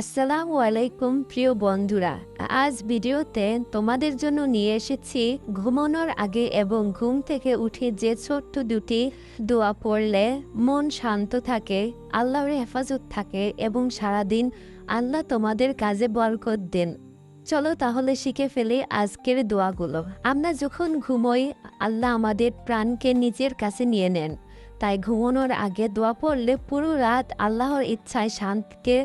আসসালামু আলাইকুম, প্রিয় বন্ধুরা। আজ ভিডিওতে তোমাদের জন্য নিয়ে এসেছি ঘুমানোর আগে এবং ঘুম থেকে উঠে যে ছোট্ট দুটি দোয়া পড়লে মন শান্ত থাকে, আল্লাহর হেফাজত থাকে এবং সারাদিন আল্লাহ তোমাদের কাজে বরকত দেন। চলো তাহলে শিখে ফেলে আজকের দোয়াগুলো। আমরা যখন ঘুমোই, আল্লাহ আমাদের প্রাণকে নিজের কাছে নিয়ে নেন। তাই ঘুমানোর আগে দোয়া পড়লে পুরো রাত আল্লাহর ইচ্ছায় শান্তকে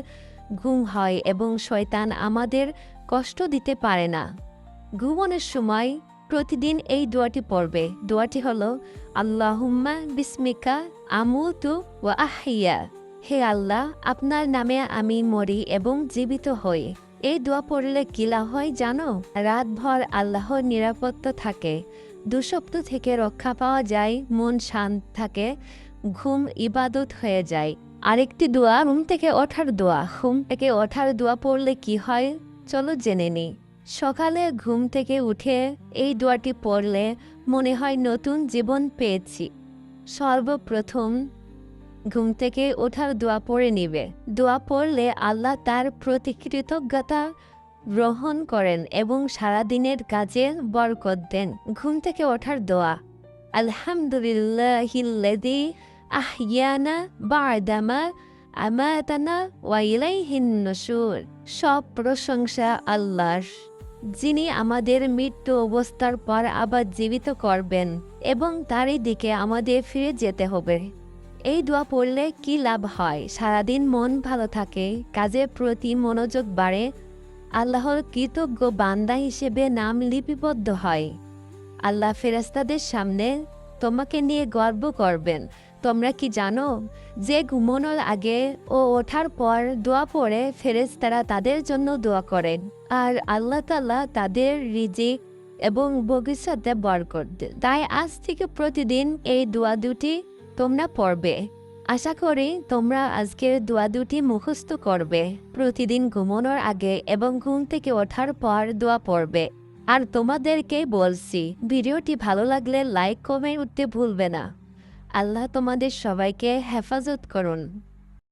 ঘুম হয় এবং শয়তান আমাদের কষ্ট দিতে পারে না। ঘুমনের সময় প্রতিদিন এই দোয়াটি পড়বে। দোয়াটি হলো, আল্লাহুম্মা বিস্মিকা আমুতু ওয়া আহিয়া হে আল্লাহ, আপনার নামে আমি মরি এবং জীবিত হই। এই দোয়া পড়লে কি লাভ হয় জানো? রাতভর আল্লাহর নিরাপত্তা থাকে। দুঃস্বপ্ন থেকে রক্ষা পাওয়া যায়, মন শান্ত থাকে। ঘুম ইবাদত হয়ে যায়। আরেকটি দোয়া, ঘুম থেকে ওঠার দোয়া। ঘুম থেকে ওঠার দোয়া পড়লে কি হয়? চলো জেনে নিই। সকালে ঘুম থেকে উঠে এই দোয়াটি পড়লে মনে হয় নতুন জীবন পেয়েছি। সর্বপ্রথম ঘুম থেকে ওঠার দোয়া পড়ে নিবে। দোয়া পড়লে আল্লাহ তার প্রতি কৃতজ্ঞতা গ্রহণ করেন এবং সারাদিনের কাজে বরকত দেন। ঘুম থেকে ওঠার দোয়া, আলহামদুলিল্লাহিল্লাযী আহিয়ানা বাদামা আমাতানা ওয়াইলাইহিন নশুর সব প্রশংসা আল্লাহর, যিনি আমাদের মৃত্যু অবস্থার পর আবার জীবিত করবেন এবং তারই দিকে আমাদের ফিরে যেতে হবে। এই দোয়া পড়লে কি লাভ হয়? সারাদিন মন ভালো থাকে, কাজের প্রতি মনোযোগ বাড়ে, আল্লাহর কৃতজ্ঞ বান্দা হিসেবে নাম লিপিবদ্ধ হয়। আল্লাহ ফেরেস্তাদের সামনে তোমাকে নিয়ে গর্ব করবেন। তোমরা কি জানো যে ঘুমানোর আগে ও ওঠার পর দোয়া পড়ে ফেরেস্তারা তাদের জন্য দোয়া করেন, আর আল্লাহ তাল্লাহ তাদের রিজিক এবং ভবিষ্যতে বরকত দেন। তাই আজ থেকে প্রতিদিন এই দোয়া দুটি তোমরা পড়বে। আশা করি তোমরা আজকের দোয়া দুটি মুখস্থ করবে। প্রতিদিন ঘুমানোর আগে এবং ঘুম থেকে ওঠার পর দোয়া পড়বে। আর তোমাদেরকে বলছি, ভিডিওটি ভালো লাগলে লাইক, কমেন্ট উঠতে ভুলবে না। আল্লাহ তোমাদের সবাইকে হেফাজত করুন।